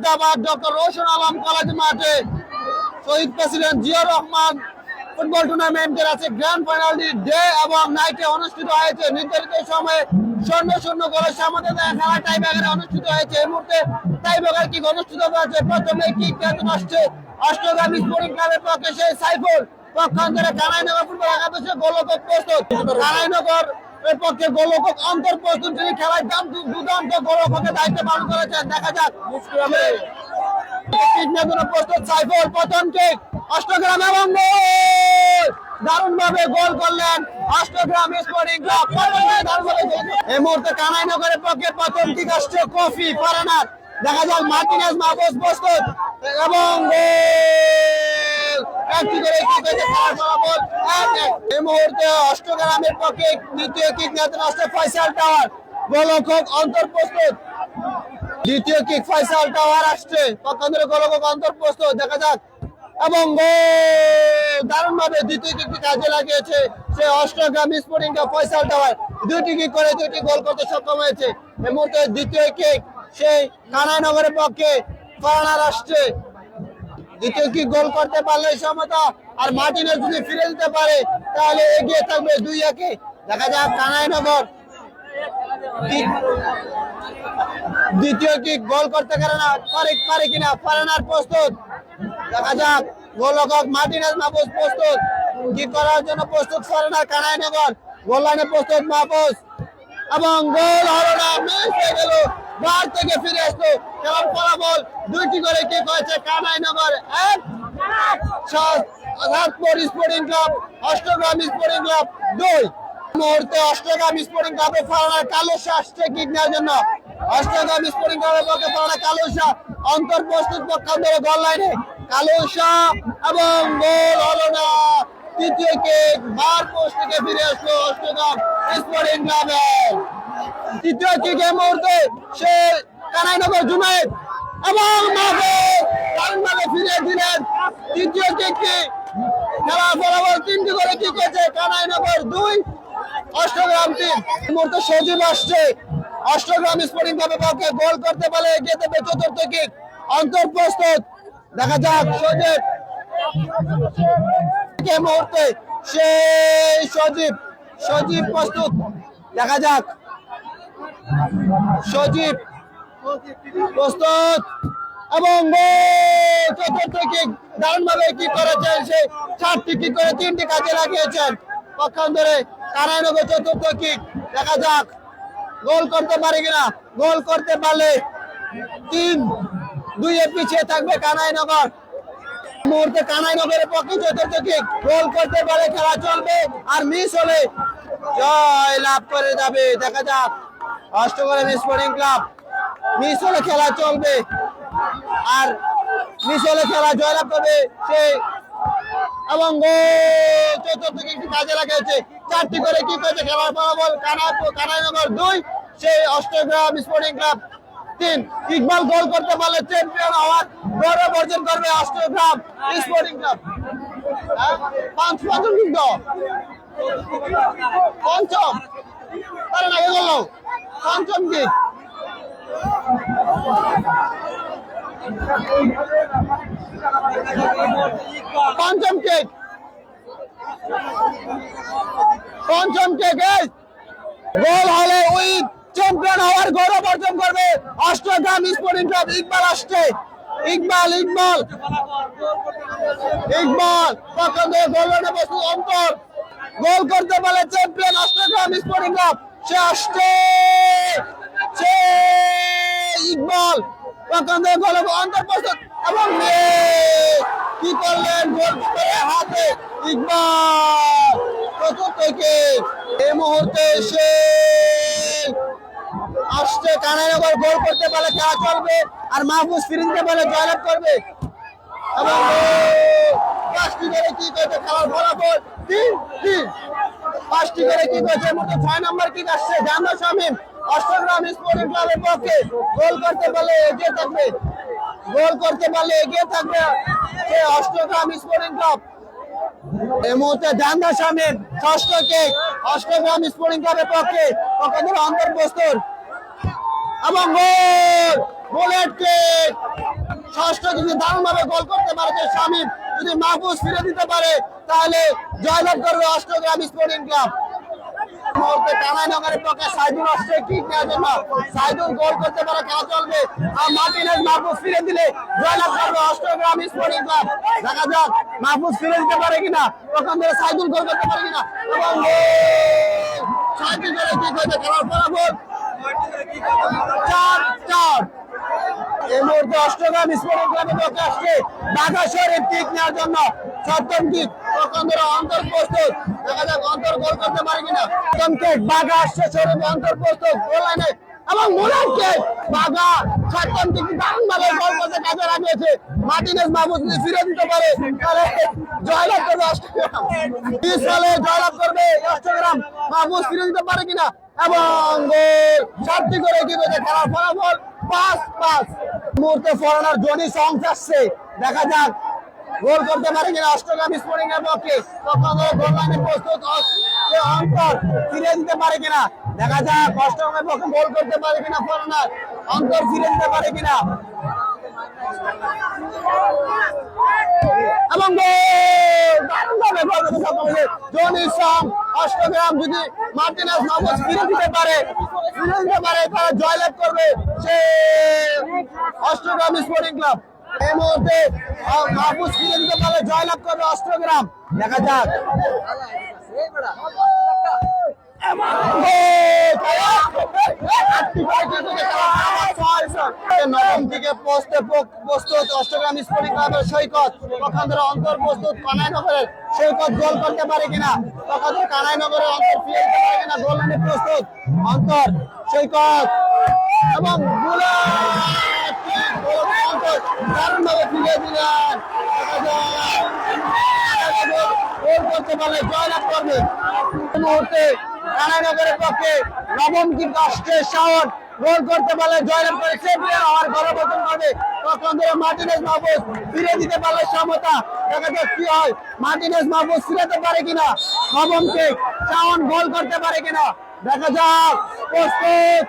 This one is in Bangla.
মুর্দাবাদ, ডক্টর রোশন আলম কলেজ মাঠে শহীদ প্রেসিডেন্ট জিয়া রহমান ফুটবল টুর্নামেন্টের আছে গ্র্যান্ড ফাইনালটি ডে এবং নাইটে অনুষ্ঠিত হয়েছে। নির্ধারিত সময়ে শূন্য শূন্য গোলের সামনে খেলা টাই ব্যাগারে অনুষ্ঠিত হয়েছে। এই মুহূর্তে টাই ব্যাগার কি অনুষ্ঠিত হয়েছে? প্রথমে কি বেতন আসছে? অষ্টগ্রাম স্পোর্টিং ক্লাবের পক্ষে সেই সাইফুল পক্ষান্তরে কানাইনগর ফুটবল একাদশের গোলকক প্রস্তুত। কানাইনগর এর পক্ষে গোলকক অন্তর প্রস্তুত তিনি খেলায় দুর্দান্ত গোলকের দায়িত্ব পালন করেছেন। দেখা যাক। কিডন্যাপের প্রস্তুত সাইফুল প্রথম কিক অষ্টগ্রাম এবং দারুণ ভাবে গোল করলেন অষ্টগ্রাম স্পোর্টিং ক্লাব। এই মুহূর্তে কানাইনগরের পক্ষে প্রথম কিক আসছে কফি দেখা যাক প্রস্তুত এবং গোল! এই মুহূর্তে অষ্টগ্রামের পক্ষে দ্বিতীয় কিক নিতে আসছে ফয়সাল টাওয়ার গোলকক অন্তর প্রস্তুত। দ্বিতীয় কিক ফয়সাল টাওয়ার আসছে। পক্ষান্তরে গোলকক অন্তর প্রস্তুত, দেখা যাক। এবং দারুণ ভাবে দ্বিতীয় কিকটি কাজে লাগিয়েছে সে Ashtagram sporting club Faisal tower দুটি কিক করে দুটি গোল করতে সক্ষম হয়েছে। এই মুহূর্তে দ্বিতীয় কিক সেই কানাইনগরের পক্ষে ফারানার আসছে। দ্বিতীয় কি গোল করতে পারলে সমতা আর মার্টিনের যদি ফিরে দিতে পারে, তাহলে এগিয়ে থাকবে দুই একে। দেখা যাক কানাইনগর দ্বিতীয় কি গোল করতে পারে পারে কিনা ফারানার প্রস্তুত। দেখা যাক গোলকক মার্টিনেস মাহফুজ প্রস্তুত। কি করার জন্য প্রস্তুত ফারানার কানাইনগর। গোল লাইনে প্রস্তুত মাহফুজ। এবং গোল হলো না, মিস হয়ে গেল। বার থেকে ফিরে আসলো খেলার ফলাফল দুইটি করে কি করেছে? কানাইনগর এক। সাত sporting club, Ashtagram sporting club দুই। মুহূর্তে অষ্টগ্রাম স্পোর্টিং ক্লাবে ফারানা কালোসা আসছে কিক নেওয়ার জন্য। অষ্টগ্রাম স্পোর্টিং ক্লাবের পক্ষে ফারানা কালোসা অন্তর প্রস্তুত পক্ষান্তরে গোল লাইনে। কালোসা এবং গোল হলো না। তৃতীয় কিক বার পোস্ট থেকে ফিরে আসলো অষ্টগ্রাম স্পোর্টিং ক্লাবের তৃতীয় কিকে মুহূর্তে সে কানাইনগর জুনাইদ এবং মাঠে দারুণভাবে ফিরে দিলেন। তৃতীয় কিকটি খেলার ফলাফল তিনটি করে কি করেছে কানাইনগর দুই, অষ্টগ্রাম তিন। এই মুহূর্তে সজীব আসছে। অষ্টগ্রাম স্পোর্টিং ক্লাবের পক্ষে গোল করতে পারলে এগিয়ে দেবে চতুর্থ কিক অন্তর প্রস্তুত দেখা যাক সজীব। এই মুহূর্তে সেই সজীব সজীব প্রস্তুত। দেখা যাক। সজীব প্রস্তুত এবং চতুর্থ কিক। ভাবে কি করেছেন চারটি কিক করে তিনটি কাজে লাগিয়েছেন। পক্ষান্তরে কানাইনগর চতুর্থ কিক। দেখা যাক। গোল করতে পারে কিনা? গোল করতে পারলে তিন দুইয়ে পিছিয়ে থাকবে কানাইনগর। মুহূর্তে কানাইনগরের পক্ষে চতুর্থ গোল করতে পারে, খেলা চলবে আর মিস হলে জয় লাভ করে যাবে। দেখা যাক। অষ্টগ্রাম স্পোর্টিং ক্লাব মিস হলে খেলা চলবে আর মিস হলে খেলা জয়লাভ করবে সে। এবং গোল চতুর্থ কিকটি কাজে লাগিয়েছে। চারটি করে কি করেছে খেলার ফলাফল। কানাইপুর কানাইনগর দুই, সেই অষ্টগ্রাম স্পোর্টিং ক্লাব তিন। ইকবাল গোল করতে পারলে চ্যাম্পিয়ন হওয়ার গৌরব অর্জন করবে অষ্টগ্রাম স্পোর্টিং ক্লাব হ্যাঁ? পাঁচ পঞ্চম কিন্তু। পঞ্চম। না গেল পঞ্চম কিক পঞ্চম কিক পঞ্চম কিক গোল হলে ওই চ্যাম্পিয়ন হওয়ার গৌরব অর্জন করবে অষ্টগ্রাম স্পোর্টিং ক্লাব ইকবাল আসছে। ইকবাল ইকবাল। ইকবাল থেকে গোল লাইনে বস্তু অন্তর। গোল করতে পারলে চ্যাম্পিয়ন অষ্টগ্রাম স্পোর্টিং ক্লাব সে আসছে। সে ইকবাল থেকে গোল অন্তর প্রস্তুত এবং! কি করলেন? গোল করে হাতে ইকবাল। চতুর্থ কিক এই মুহূর্তে সে আসছে কানাইনগর গোল করতে পারলে খেলা চলবে আর মাহফুজ ফিরে দিতে পারলে জয়লাভ করবে। এবং! পাঁচটি করে কি করেছে খেলার ফলাফল? তিন তিন। পাঁচটি করে কি করেছে? মধ্যে ছয় নম্বর কিক আসছে জানো শামিম অষ্টগ্রাম স্পোর্টিং ক্লাবের পক্ষে গোল করতে পারলে এগিয়ে থাকবে। গোল করতে পারলে এগিয়ে থাকবে অষ্টগ্রাম স্পোর্টিং ক্লাব। এই মুহূর্তে শামিম ষষ্ঠ কেক অষ্টগ্রাম স্পোর্টিং ক্লাবের পক্ষে পক্ষে অন্তর্প্রস্তুর। এবং গোল বুলেট কেক ষষ্ঠ যদি দারুণ ভাবে গোল করতে পারে যে যদি মাহফুজ ফিরে দিতে পারে, তাহলে জয়লাভ করবে অষ্টগ্রাম স্পোর্টিং ক্লাব মুহূর্তে কানাইনগরের পক্ষে সাইদুল আসছে কিক নেওয়ার জন্য সাইদুল গোল করতে পারে, খেলা চলবে। আর মার্টিনেজ মাহফুজ ফিরে দিলে জয়লাভ করবে অষ্টগ্রাম স্পোর্টিং ক্লাব। দেখা যাক মাহফুজ ফিরে দিতে পারে কিনা তখন ধরে সাইদুল গোল করতে পারে কিনা। এবং গোল! সাইদুল করে কিক হয়েছে খেলার চার চার। এই মুহূর্তে অষ্টগ্রাম স্পোর্টিং ক্লাবের আসছে নেওয়ার জন্য। সপ্তম তখন অন্তর প্রস্তুত। দেখা যাক অন্তর গোল করতে পারে কিনা। সপ্তম কিক বাঘা আসছে অন্তর প্রস্তুত গোল লাইনে এবং মুরাদ কিক বাঘা সপ্তম দারুণ ভাবে গোল করতে কাজে লাগিয়েছে। মাহমুদ যদি ফিরে দিতে পারে, তাহলে জয়লাভ করবে অষ্টগ্রাম। বিশ সালে জয়লাভ করবে অষ্টগ্রাম। মাহমুদ ফিরে দিতে পারে কিনা? এবং করে কি খেলার ফলাফল পাঁচ পাঁচ মুহূর্তে ফরানোর জনি সংস আসছে দেখা যাক, গোল করতে পারে কিনা অষ্টগ্রাম স্পোর্টিং এর পক্ষে। তখন গোল লাইনে প্রস্তুত অন্তর। ফিরে দিতে পারে কিনা? দেখা যাক, অষ্টগ্রামের পক্ষে গোল করতে পারে কিনা ফরানার অন্তর ফিরে দিতে পারে কিনা এবং গোল সক্ষম হয়েছে জনি দিতে পারে, ফিরে দিতে পারে, তারা জয়লাভ করবে সে অষ্টগ্রাম স্পোর্টিং ক্লাব। এই মুহূর্তে মাহফুজ ফিরে দিতে পারে জয়লাভ করবে অষ্টগ্রাম। দেখা যাক। সৈকত। অন্তর প্রস্তুত কানাই সৈকত গোল করতে পারে কিনা? ধরে অন্তর কিনা? প্রস্তুত অন্তর সৈকত। এবং করতে পারলে জয়লাভ করবে। মুহূর্তে রানানগরের পক্ষে নবম কিন্তু আসছে শাওন গোল করতে পারলে জয়লাভ করে চ্যাম্পিয়ন হওয়ার গর্ববোধন করবে তখন ধরে মার্টিনেস মাহবুজ ফিরে দিতে পারলে সমতা। দেখা যাক কি হয়। মার্টিনেস মাহবুজ ফিরাতে পারে কিনা? নবমকে শাওন গোল করতে পারে কিনা? দেখা যাক। প্রস্তুত।